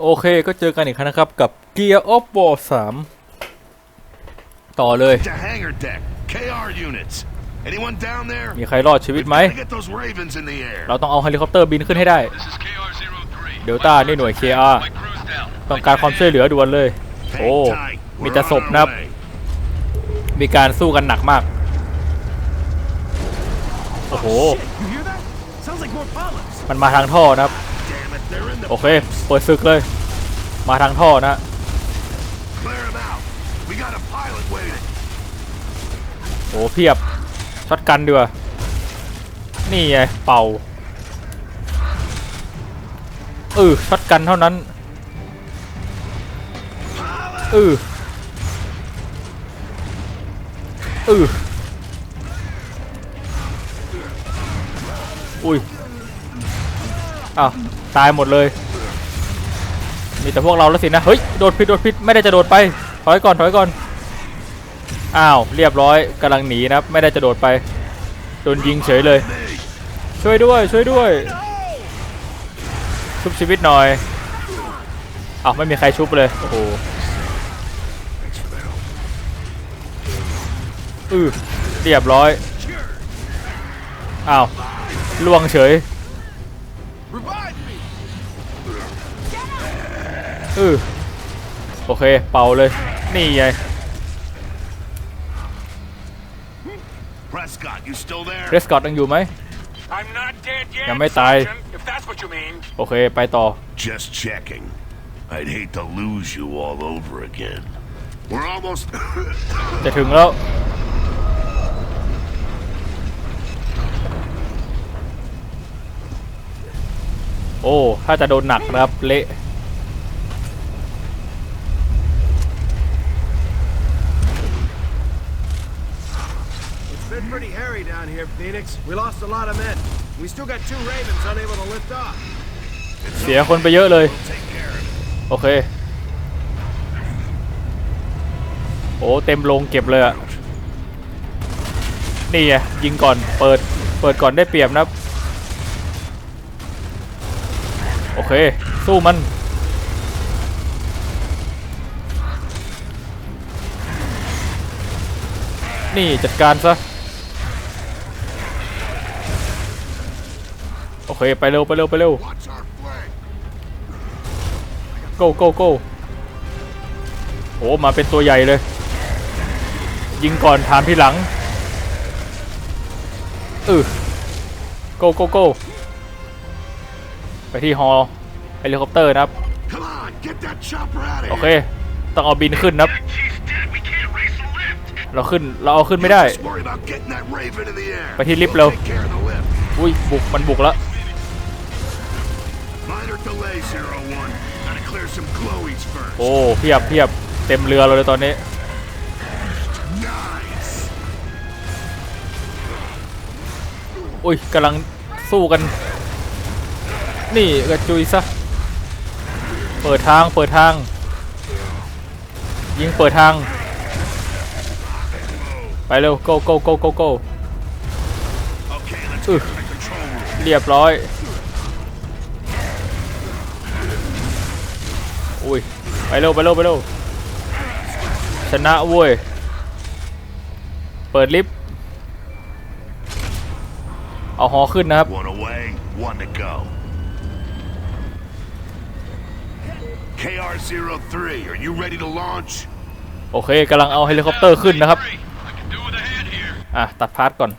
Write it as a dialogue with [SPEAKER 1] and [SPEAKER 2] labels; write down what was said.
[SPEAKER 1] โอเคก็เจอกันอีกครั้งนะครับ กับ Gear of War 3 ต่อเลย
[SPEAKER 2] To hangar deck. KR units. Anyone down there?
[SPEAKER 1] มีใครรอดชีวิต
[SPEAKER 2] We've
[SPEAKER 1] ไหม
[SPEAKER 2] got to get those ravens in the air.
[SPEAKER 1] เราต้องเอาเฮลิคอปเตอร์บินขึ้นให้ได้
[SPEAKER 3] This is KR-03.
[SPEAKER 1] เดลต้านี่หน่วย KR
[SPEAKER 3] My crew's down.
[SPEAKER 1] ต้องการความช่วยเหลือด่วนเลย โอ้
[SPEAKER 2] Hang tight.
[SPEAKER 1] มี
[SPEAKER 2] We're
[SPEAKER 1] แต่
[SPEAKER 2] on
[SPEAKER 1] ศพ
[SPEAKER 2] our
[SPEAKER 1] นะครับ
[SPEAKER 2] way.
[SPEAKER 1] มีการสู้กันหนักมาก โอ้โห
[SPEAKER 2] You hear that? Sounds like more pilots.
[SPEAKER 1] มันมาทางท่อนะครับ โอเค เปิดศึกเลย มาทางท่อนะ โอ้เพียบ ช็อตกันดีกว่านี่ไง เป่าเออช็อตกันเท่านั้นเออเอออุ้ย อ้าวตายหมดเลย มีแต่พวกเราแล้วสินะ เฮ้ย โดดผิด โดดผิด ไม่ได้จะโดดไป ถอยก่อน ถอยก่อน อ้าว เรียบร้อยกำลังหนีนะครับไม่ได้จะโดดไป โดนยิงเฉยเลย ช่วยด้วย ช่วยด้วย ชุบชีวิตหน่อยอ้าวไม่มีใครชุบเลย โอ้โหอือเรียบร้อย อ้าวล่วงเฉย
[SPEAKER 2] Revive me.
[SPEAKER 1] อือโอเค เป่าเลย นี่ไง
[SPEAKER 2] Prescott, you still there?
[SPEAKER 1] เรสกอตยังอยู่ไหม
[SPEAKER 3] I'm not dead yet,
[SPEAKER 1] ยังไม่ตาย
[SPEAKER 3] Sergeant, if that's what you mean.
[SPEAKER 1] โอเค ไปต่อ
[SPEAKER 2] Just checking. I'd hate to lose you all over again. We're almost.
[SPEAKER 1] จะถึงแล้ว โอ้ ถ้าจะโดนหนักนะครับ เละ
[SPEAKER 4] It's been pretty hairy down here, Phoenix. We lost a lot of men. We still got two Ravens unable to lift off.
[SPEAKER 1] เสียคนไปเยอะเลย
[SPEAKER 2] Take care of it.
[SPEAKER 1] โอเค โอ้ เต็มโรงเก็บเลยอะนี่ไงยิงก่อน เปิด เปิดก่อนได้เปรียบนะ โอเค สู้มัน นี่จัดการซะ โอเค ไปเร็ว ไปเร็ว ไปเร็ว
[SPEAKER 2] Watch our flank.
[SPEAKER 1] go go go โอ้มาเป็นตัวใหญ่เลย ยิงก่อนถามทีหลังเออ go go go ไปที่ฮอเฮลิคอปเตอร์นะครับ
[SPEAKER 2] Come on, get that chopper out of
[SPEAKER 1] โอเค
[SPEAKER 2] here.
[SPEAKER 1] ต้องเอาบินขึ้นนะครับ
[SPEAKER 3] Chief's dead. We can't raise the lift.
[SPEAKER 1] เราขึ้น เราเอาขึ้นไม่ได้
[SPEAKER 2] Just worry about getting that raven in the air.
[SPEAKER 1] ไปที่ลิฟต์
[SPEAKER 2] We'll
[SPEAKER 1] เร็ว
[SPEAKER 2] take care of the lift.
[SPEAKER 1] อุ้ย บุก มันบุกแล้ว
[SPEAKER 2] Minor delay, zero one. Gotta clear some glowies first.
[SPEAKER 1] โอ้ เพียบเพียบ เต็มเรือเราเลยตอนนี้
[SPEAKER 2] Nice.
[SPEAKER 1] อุ้ยกำลังสู้กัน นี่กระจุยซะ เปิดทาง เปิดทาง ยิงเปิดทาง ไปเร็ว go go go go go
[SPEAKER 2] Okay, let's
[SPEAKER 1] Ugh.
[SPEAKER 2] get to the control room.
[SPEAKER 1] เรียบร้อย อุ้ย ไปเร็ว ไปเร็ว ไปเร็ว ชนะเว้ย เปิดลิฟต์ เอาหอขึ้นนะครับ
[SPEAKER 2] One away, one to go. KR-03, are you ready to launch?
[SPEAKER 1] โอเคกำลังเอาเฮลิคอปเตอร์ขึ้นนะครับ
[SPEAKER 3] Three. I can do with a hand here.
[SPEAKER 1] อะ ตัดพาร์ทก่อน